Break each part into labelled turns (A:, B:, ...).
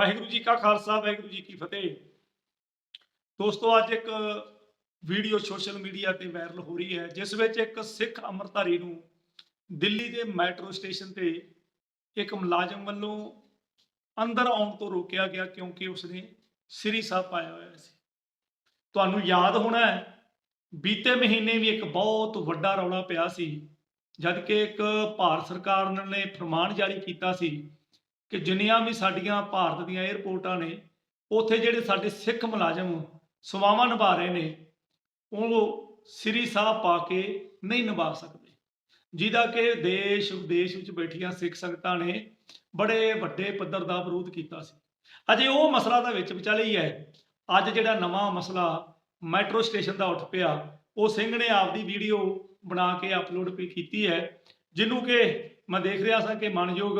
A: ਵਾਹਿਗੁਰੂ ਜੀ ਕਾ ਖਾਲਸਾ, ਵਾਹਿਗੁਰੂ ਜੀ ਕੀ ਫਤਿਹ। ਦੋਸਤੋ, ਅੱਜ ਇੱਕ ਵੀਡੀਓ ਸੋਸ਼ਲ ਮੀਡੀਆ ਤੇ ਵਾਇਰਲ ਹੋ ਰਹੀ ਹੈ, ਜਿਸ ਵਿੱਚ ਇੱਕ ਸਿੱਖ ਅੰਮ੍ਰਿਤਧਾਰੀ ਨੂੰ ਦਿੱਲੀ ਦੇ ਮੈਟਰੋ ਸਟੇਸ਼ਨ ਤੇ ਇੱਕ ਮੁਲਾਜ਼ਮ ਵੱਲੋਂ ਅੰਦਰ ਆਉਣ ਤੋਂ ਰੋਕਿਆ ਗਿਆ ਕਿਉਂਕਿ ਉਸਨੇ ਸ੍ਰੀ ਸਾਹਿਬ ਪਾਇਆ ਹੋਇਆ ਸੀ। ਤੁਹਾਨੂੰ ਯਾਦ ਹੋਣਾ ਹੈ, ਬੀਤੇ ਮਹੀਨੇ ਵੀ ਇੱਕ ਬਹੁਤ ਵੱਡਾ ਰੌਲਾ ਪਿਆ ਸੀ ਜਦ ਕਿ ਇੱਕ ਭਾਰਤ ਸਰਕਾਰ ਨੇ ਫਰਮਾਨ ਜਾਰੀ ਕੀਤਾ ਸੀ ਕਿ ਜਿੰਨੀਆਂ ਵੀ ਸਾਡੀਆਂ ਭਾਰਤ ਦੀਆਂ 에ਅਰਪੋਰਟਾਂ ਨੇ, ਉੱਥੇ ਜਿਹੜੇ ਸਾਡੇ ਸਿੱਖ ਮੁਲਾਜ਼ਮ ਸਵਾਵਾਂ ਨਿਭਾ ਰਹੇ ਨੇ, ਉਹ ਸ੍ਰੀ ਸਾਹਿਬ ਪਾ ਕੇ ਨਹੀਂ ਨਿਭਾ ਸਕਦੇ। ਜਿਹਦਾ ਕਿ ਦੇਸ਼, ਵਿਦੇਸ਼ ਵਿੱਚ ਬੈਠੀਆਂ ਸਿੱਖ ਸੰਗਤਾਂ ਨੇ ਬੜੇ ਵੱਡੇ ਪੱਧਰ ਦਾ ਵਿਰੋਧ ਕੀਤਾ ਸੀ। ਅਜੇ ਉਹ ਮਸਲਾ ਤਾਂ ਵਿੱਚ ਵਿਚਾਲੇ ਹੀ ਹੈ। ਅੱਜ ਜਿਹੜਾ ਨਵਾਂ ਮਸਲਾ ਮੈਟਰੋ ਸਟੇਸ਼ਨ ਦਾ ਉੱਠ ਪਿਆ, ਉਹ ਸਿੰਘ ਨੇ ਆਪਦੀ ਵੀਡੀਓ ਬਣਾ ਕੇ ਅਪਲੋਡ ਵੀ ਕੀਤੀ ਹੈ। ਜਿਹਨੂੰ ਕਿ ਮੈਂ ਦੇਖ ਰਿਹਾ ਸਾਂ ਕਿ ਮਾਨਯੋਗ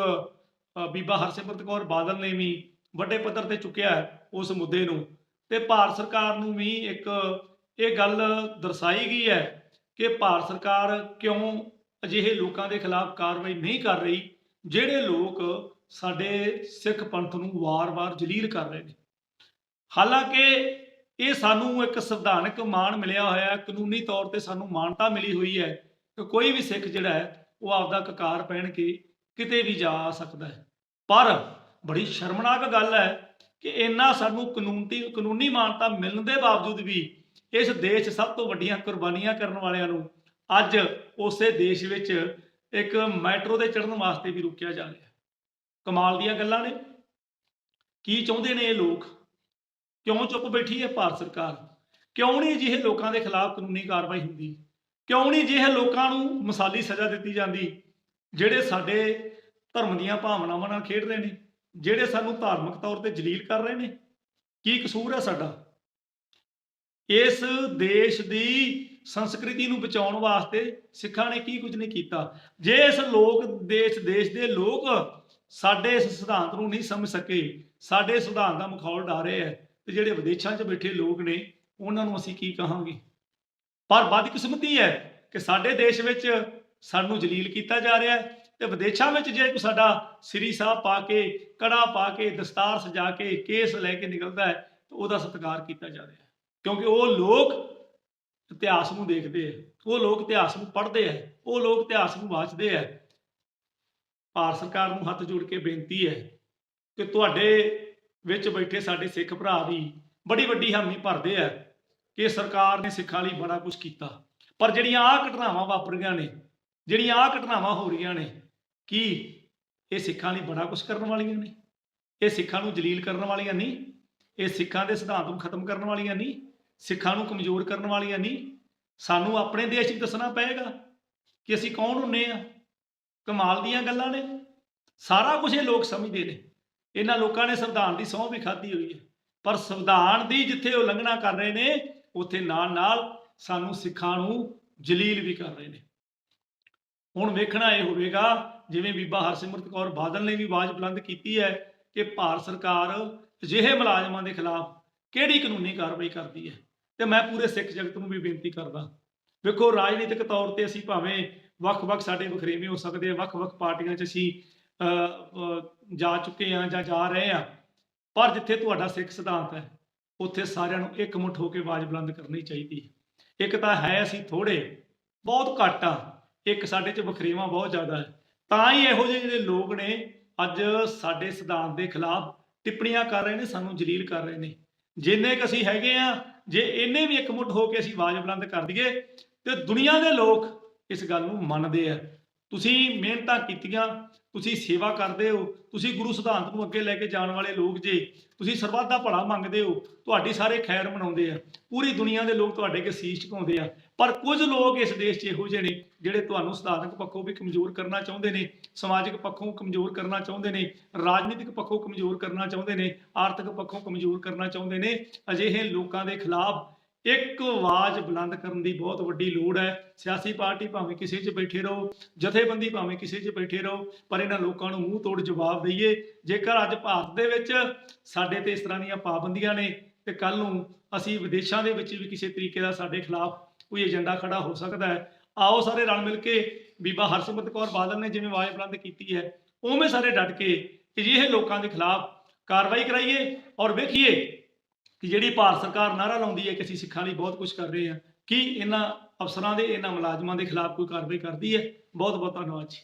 A: ਬੀਬਾ ਹਰਸਿਮਰਤ ਕੌਰ ਬਾਦਲ ਨੇ ਵੀ ਵੱਡੇ ਪੱਧਰ ਤੇ ਚੁੱਕਿਆ ਹੈ ਉਸ ਮੁੱਦੇ ਨੂੰ। ਤੇ ਭਾਰਤ ਸਰਕਾਰ ਨੂੰ ਵੀ ਇੱਕ ਇਹ ਗੱਲ ਦਰਸਾਈ ਗਈ ਹੈ ਕਿ ਭਾਰਤ ਸਰਕਾਰ ਕਿਉਂ ਅਜਿਹੇ ਲੋਕਾਂ ਦੇ ਖਿਲਾਫ ਕਾਰਵਾਈ ਨਹੀਂ ਕਰ ਰਹੀ, ਜਿਹੜੇ ਲੋਕ ਸਾਡੇ ਸਿੱਖ ਪੰਥ ਨੂੰ ਵਾਰ-ਵਾਰ ਜਲੀਲ ਕਰ ਰਹੇ ਨੇ। ਹਾਲਾਂਕਿ ਇਹ ਸਾਨੂੰ ਇੱਕ ਸੰਵਿਧਾਨਕ ਮਾਣ ਮਿਲਿਆ ਹੋਇਆ ਹੈ, ਕਾਨੂੰਨੀ ਤੌਰ ਤੇ ਸਾਨੂੰ ਮਾਨਤਾ ਮਿਲੀ ਹੋਈ ਹੈ ਕਿ ਕੋਈ ਵੀ ਸਿੱਖ ਜਿਹੜਾ ਹੈ, ਉਹ ਆਪਦਾ ਕਕਾਰ ਪਹਿਨ ਕੇ ਕਿਤੇ ਵੀ ਜਾ ਸਕਦਾ ਹੈ। ਪਰ ਬੜੀ ਸ਼ਰਮਨਾਕ ਗੱਲ ਹੈ ਕਿ ਇੰਨਾ ਸਾਨੂੰ ਕਾਨੂੰਨੀ ਕਾਨੂੰਨੀ ਮਾਨਤਾ ਮਿਲਣ ਦੇ ਬਾਵਜੂਦ ਵੀ ਇਸ ਦੇਸ਼ ਸਭ ਤੋਂ ਵੱਡੀਆਂ ਕੁਰਬਾਨੀਆਂ ਕਰਨ ਵਾਲਿਆਂ ਨੂੰ ਅੱਜ ਉਸੇ ਦੇਸ਼ ਵਿੱਚ ਇੱਕ ਮੈਟਰੋ ਦੇ ਚੜ੍ਹਨ ਵਾਸਤੇ ਵੀ ਰੁਕਿਆ ਜਾ ਰਿਹਾ ਕਮਾਲ ਦੀਆਂ ਗੱਲਾਂ ਨੇ। ਕੀ ਚਾਹੁੰਦੇ ਨੇ ਇਹ ਲੋਕ? ਕਿਉਂ ਚੁੱਪ ਬੈਠੀ ਹੈ ਭਾਰਤ ਸਰਕਾਰ? ਕਿਉਂ ਨਹੀਂ ਅਜਿਹੇ ਲੋਕਾਂ ਦੇ ਖਿਲਾਫ ਕਾਨੂੰਨੀ ਕਾਰਵਾਈ ਹੁੰਦੀ? ਕਿਉਂ ਨਹੀਂ ਅਜਿਹੇ ਲੋਕਾਂ ਨੂੰ ਮਸਾਲੀ ਸਜ਼ਾ ਦਿੱਤੀ ਜਾਂਦੀ, ਜਿਹੜੇ ਸਾਡੇ ਧਰਮ ਦੀਆਂ ਭਾਵਨਾਵਾਂ ਨਾਲ ਖੇਡ ਰਹੇ ਨੇ, ਜਿਹੜੇ ਸਾਨੂੰ ਧਾਰਮਿਕ ਤੌਰ ਤੇ ਜਲੀਲ ਕਰ ਰਹੇ ਨੇ, ਕੀ ਕਸੂਰ ਹੈ ਸਾਡਾ? ਇਸ ਦੇਸ਼ ਦੀ ਸੰਸਕ੍ਰਿਤੀ ਨੂੰ ਬਚਾਉਣ ਵਾਸਤੇ ਸਿੱਖਾਂ ਨੇ ਕੀ ਕੁਝ ਨਹੀਂ ਕੀਤਾ। ਜੇ ਇਸ ਲੋਕ ਦੇਸ਼ ਦੇਸ਼ ਦੇ ਲੋਕ ਸਾਡੇ ਇਸ ਸਿਧਾਂਤ ਨੂੰ ਨਹੀਂ ਸਮਝ ਸਕੇ, ਸਾਡੇ ਸਿਧਾਂਤ ਦਾ ਮਖੌਲ ਡਾ ਰਹੇ ਹੈ, ਤੇ ਜਿਹੜੇ ਵਿਦੇਸ਼ਾਂ 'ਚ ਬੈਠੇ ਲੋਕ ਨੇ, ਉਹਨਾਂ ਨੂੰ ਅਸੀਂ ਕੀ ਕਹਾਂਗੇ? ਪਰ ਬਦਕਿਸਮਤੀ ਹੈ ਕਿ ਸਾਡੇ ਦੇਸ਼ ਵਿੱਚ ਸਾਨੂੰ ਜਲੀਲ ਕੀਤਾ ਜਾ ਰਿਹਾ ਹੈ ਤੇ ਵਿਦੇਸ਼ਾਂ ਵਿੱਚ ਜੇ ਕੋਈ ਸਾਡਾ ਸ੍ਰੀ ਸਾਹਿਬ ਪਾ ਕੇ, ਕੜਾ ਪਾ ਕੇ, ਦਸਤਾਰ ਸਜਾ ਕੇ, ਕੇਸ ਲੈ ਕੇ ਨਿਕਲਦਾ ਹੈ, ਤਾਂ ਉਹਦਾ ਸਤਿਕਾਰ ਕੀਤਾ ਜਾ ਰਿਹਾ ਹੈ। ਕਿਉਂਕਿ ਉਹ ਲੋਕ ਇਤਿਹਾਸ ਨੂੰ ਦੇਖਦੇ ਆ ਉਹ ਲੋਕ ਇਤਿਹਾਸ ਨੂੰ ਪੜ੍ਹਦੇ ਆ ਉਹ ਲੋਕ ਇਤਿਹਾਸ ਨੂੰ ਵਾਚਦੇ ਆ ਭਾਰਤ ਸਰਕਾਰ ਨੂੰ ਹੱਥ ਜੋੜ ਕੇ ਬੇਨਤੀ ਹੈ ਕਿ ਤੁਹਾਡੇ ਵਿੱਚ ਬੈਠੇ ਸਾਡੇ ਸਿੱਖ ਭਰਾ ਵੀ ਬੜੀ ਵੱਡੀ ਹਾਮੀ ਭਰਦੇ ਆ ਕਿ ਸਰਕਾਰ ਨੇ ਸਿੱਖਾਂ ਲਈ ਬੜਾ ਕੁਝ ਕੀਤਾ। ਪਰ ਜਿਹੜੀਆਂ ਆਹ ਘਟਨਾਵਾਂ ਵਾਪਰੀਆਂ ਨੇ, ਜਿਹੜੀਆਂ ਆਹ ਘਟਨਾਵਾਂ ਹੋ ਰਹੀਆਂ ਨੇ ਕੀ? ਇਹ ਸਿੱਖਾਂ ਲਈ ਬੜਾ ਕੁਝ ਕਰਨ ਵਾਲੀਆਂ ਨੇ। ਇਹ ਸਿੱਖਾਂ ਨੂੰ ਜਲੀਲ ਕਰਨ ਵਾਲੀਆਂ ਨਹੀਂ। ਇਹ ਸਿੱਖਾਂ ਦੇ ਸਿਧਾਂਤ ਨੂੰ ਖਤਮ ਕਰਨ ਵਾਲੀਆਂ ਨਹੀਂ। ਸਿੱਖਾਂ ਨੂੰ ਕਮਜ਼ੋਰ ਕਰਨ ਵਾਲੀਆਂ ਨਹੀਂ। ਸਾਨੂੰ ਆਪਣੇ ਦੇਸ਼ 'ਚ ਦੱਸਣਾ ਪਏਗਾ ਕਿ ਅਸੀਂ ਕੌਣ ਹੁੰਨੇ ਆ। ਕਮਾਲ ਦੀਆਂ ਗੱਲਾਂ ਨੇ। ਸਾਰਾ ਕੁਝ ਇਹ ਲੋਕ ਸਮਝਦੇ ਨੇ। ਇਹਨਾਂ ਲੋਕਾਂ ਨੇ ਸੰਵਿਧਾਨ ਦੀ ਸਹੁੰ ਵੀ ਖਾਧੀ ਹੋਈ ਹੈ। ਪਰ ਸੰਵਿਧਾਨ ਦੀ ਜਿੱਥੇ ਉਲੰਘਣਾ ਕਰ ਰਹੇ ਨੇ, ਉੱਥੇ ਨਾਲ ਨਾਲ ਸਾਨੂੰ ਸਿੱਖਾਂ ਨੂੰ ਜਲੀਲ ਵੀ ਕਰ ਰਹੇ ਨੇ। ਹੁਣ ਵੇਖਣਾ ਇਹ ਹੋਵੇਗਾ ਜਿਵੇਂ ਬੀਬਾ ਹਰਸਿਮਰਤ ਕੌਰ ਬਾਦਲ ਨੇ ਵੀ ਆਵਾਜ਼ ਬੁਲੰਦ ਕੀਤੀ ਹੈ ਕਿ ਭਾਰਤ ਸਰਕਾਰ ਅਜਿਹੇ ਮੁਲਾਜ਼ਮਾਂ ਦੇ ਖਿਲਾਫ ਕਿਹੜੀ ਕਾਨੂੰਨੀ ਕਾਰਵਾਈ ਕਰਦੀ ਹੈ? ਤੇ ਮੈਂ ਪੂਰੇ ਸਿੱਖ ਜਗਤ ਨੂੰ ਵੀ ਬੇਨਤੀ ਕਰਦਾ, ਵੇਖੋ ਰਾਜਨੀਤਿਕ ਤੌਰ ਤੇ ਅਸੀਂ ਭਾਵੇਂ ਵੱਖ-ਵੱਖ ਸਾਡੇ ਵਖਰੇਵੇਂ ਹੋ ਸਕਦੇ ਆ, ਵੱਖ-ਵੱਖ ਪਾਰਟੀਆਂ 'ਚ ਅਸੀਂ ਜਾ ਚੁੱਕੇ ਆ ਜਾਂ ਜਾ ਰਹੇ ਆ ਪਰ ਜਿੱਥੇ ਤੁਹਾਡਾ ਸਿੱਖ ਸਿਧਾਂਤ ਹੈ, ਉੱਥੇ ਸਾਰਿਆਂ ਨੂੰ ਇਕਮੁੱਠ ਹੋ ਕੇ ਆਵਾਜ਼ ਬੁਲੰਦ ਕਰਨੀ ਚਾਹੀਦੀ ਹੈ। ਇੱਕ ਤਾਂ ਹੈ ਅਸੀਂ ਥੋੜੇ ਬਹੁਤ ਘੱਟ ਆ, ਇੱਕ ਸਾਡੇ 'ਚ ਵਖਰੇਵਾਂ ਬਹੁਤ ਜ਼ਿਆਦਾ ਹੈ। ਤਾਂ ਹੀ ਇਹੋ ਜਿਹੇ ਜਿਹੜੇ ਲੋਕ ਨੇ ਅੱਜ ਸਾਡੇ ਸਿਧਾਂਤ ਦੇ ਖਿਲਾਫ ਟਿੱਪਣੀਆਂ ਕਰ ਰਹੇ ਨੇ, ਸਾਨੂੰ ਜਲੀਲ ਕਰ ਰਹੇ ਨੇ। ਜਿੰਨੇ ਕ ਅਸੀਂ ਹੈਗੇ ਆ, ਜੇ ਇਹਨੇ ਵੀ ਇੱਕ ਮੁੱਠ ਹੋ ਕੇ ਅਸੀਂ ਆਵਾਜ਼ ਬੁਲੰਦ ਕਰ ਦਈਏ, ਤੇ ਦੁਨੀਆ ਦੇ ਲੋਕ ਇਸ ਗੱਲ ਨੂੰ ਮੰਨਦੇ ਆ। ਤੁਸੀਂ ਮਿਹਨਤਾਂ ਕੀਤੀਆਂ, ਤੁਸੀਂ ਸੇਵਾ ਕਰਦੇ ਹੋ, ਤੁਸੀਂ ਗੁਰੂ ਸਿਧਾਂਤ ਨੂੰ ਅੱਗੇ ਲੈ ਕੇ ਜਾਣ ਵਾਲੇ ਲੋਕ ਜੇ, ਤੁਸੀਂ ਸਰਬੱਤ ਦਾ ਭਲਾ ਮੰਗਦੇ ਹੋ, ਤੁਹਾਡੀ ਸਾਰੇ ਖੈਰ ਮਨਾਉਂਦੇ ਆ। ਪੂਰੀ ਦੁਨੀਆ ਦੇ ਲੋਕ ਤੁਹਾਡੇ ਕੇ ਸੀਸ ਝੁਕਾਉਂਦੇ ਆ। ਪਰ ਕੁਝ ਲੋਕ ਇਸ ਦੇਸ਼ 'ਚ ਇਹੋ ਜਿਹੇ ਨੇ ਜਿਹੜੇ ਤੁਹਾਨੂੰ ਸਧਾਰਨਕ ਪੱਖੋਂ ਵੀ ਕਮਜ਼ੋਰ ਕਰਨਾ ਚਾਹੁੰਦੇ ਨੇ, ਸਮਾਜਿਕ ਪੱਖੋਂ ਕਮਜ਼ੋਰ ਕਰਨਾ ਚਾਹੁੰਦੇ ਨੇ, ਰਾਜਨੀਤਿਕ ਪੱਖੋਂ ਕਮਜ਼ੋਰ ਕਰਨਾ ਚਾਹੁੰਦੇ ਨੇ, ਆਰਥਿਕ ਪੱਖੋਂ ਕਮਜ਼ੋਰ ਕਰਨਾ ਚਾਹੁੰਦੇ ਨੇ, ਅਜਿਹੇ ਲੋਕਾਂ ਦੇ ਖਿਲਾਫ ਇੱਕ ਆਵਾਜ਼ ਬੁਲੰਦ ਕਰਨ ਦੀ ਬਹੁਤ ਵੱਡੀ ਲੋੜ ਹੈ। ਸਿਆਸੀ ਪਾਰਟੀ ਭਾਵੇਂ ਕਿਸੇ 'ਚ ਬੈਠੇ ਰਹੋ, ਜਥੇਬੰਦੀ ਭਾਵੇਂ ਕਿਸੇ 'ਚ ਬੈਠੇ ਰਹੋ, ਪਰ ਇਹਨਾਂ ਲੋਕਾਂ ਨੂੰ ਮੂੰਹ ਤੋੜ ਜਵਾਬ ਦਈਏ। ਜੇਕਰ ਅੱਜ ਭਾਰਤ ਦੇ ਵਿੱਚ ਸਾਡੇ ਤੇ ਇਸ ਤਰ੍ਹਾਂ ਦੀਆਂ ਪਾਬੰਦੀਆਂ ਨੇ, ਤੇ ਕੱਲ ਨੂੰ ਅਸੀਂ ਵਿਦੇਸ਼ਾਂ ਦੇ ਵਿੱਚ ਵੀ ਕਿਸੇ ਤਰੀਕੇ ਦਾ ਸਾਡੇ ਖਿਲਾਫ ਕੋਈ ਏਜੰਡਾ ਖੜਾ ਹੋ ਸਕਦਾ ਹੈ। ਆਓ ਸਾਰੇ ਰਲ ਮਿਲ ਕੇ ਬੀਬਾ ਹਰਸਿਮਰਤ ਕੌਰ ਬਾਦਲ ਨੇ ਜਿਵੇਂ ਆਵਾਜ਼ ਬੁਲੰਦ ਕੀਤੀ ਹੈ, ਉਵੇਂ ਸਾਰੇ ਡਟ ਕੇ ਅਜਿਹੇ ਲੋਕਾਂ ਦੇ ਖਿਲਾਫ ਕਾਰਵਾਈ ਕਰਾਈਏ ਔਰ ਵੇਖੀਏ ਕਿ ਜਿਹੜੀ ਭਾਰਤ ਸਰਕਾਰ ਨਾਰਾ ਲਾਉਂਦੀ ਹੈ ਕਿ ਅਸੀਂ ਸਿੱਖਾਂ ਲਈ ਬਹੁਤ ਕੁਝ ਕਰ ਰਹੇ ਹਾਂ, ਕੀ ਇਹਨਾਂ ਅਫਸਰਾਂ ਦੇ, ਇਹਨਾਂ ਮੁਲਾਜ਼ਮਾਂ ਦੇ ਖਿਲਾਫ ਕੋਈ ਕਾਰਵਾਈ ਕਰਦੀ ਹੈ। ਬਹੁਤ ਬਹੁਤ ਧੰਨਵਾਦ ਜੀ।